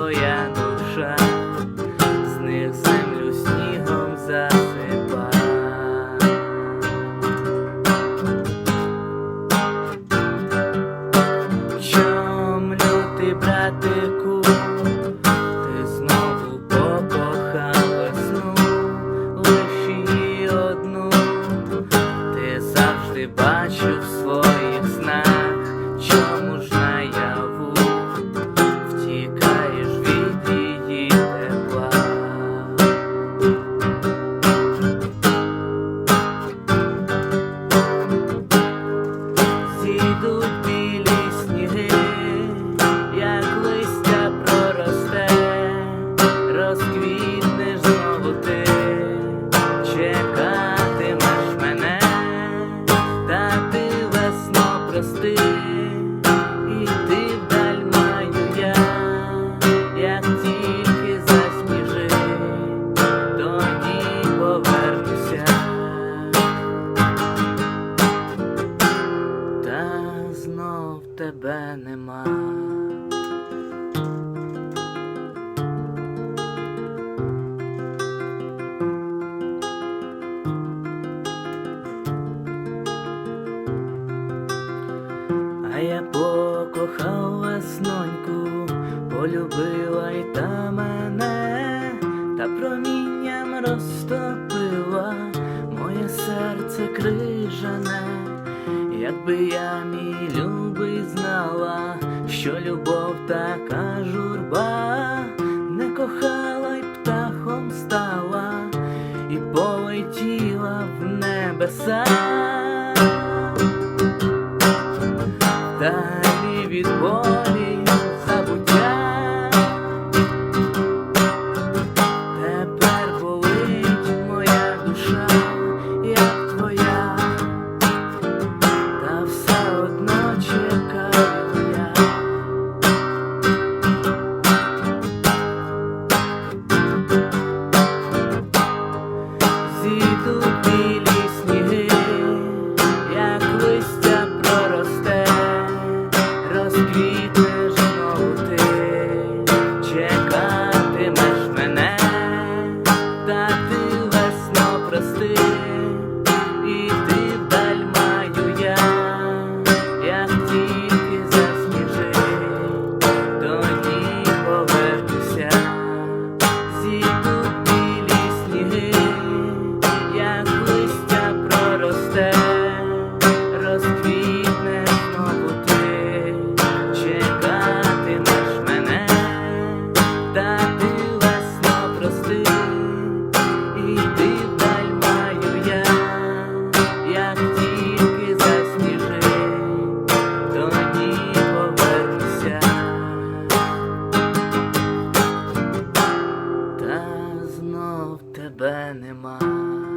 твоя душа, з них землю снігом засипа. Чом лютий, братику, ти знову покохав весну лиш одну, ти завжди бачив своїх. квітнеш золоти, чекатимеш мене, та ти весно прости, і ти вдаль маю я, тільки засніжи, тоді повернуся, та знов тебе нема. я покохала весноньку, полюбила й та мене, та промінням розтопила моє серце крижане, якби я мій любий знала, що любов така журба, не кохала й птахом стала і полетіла в небеса. нема.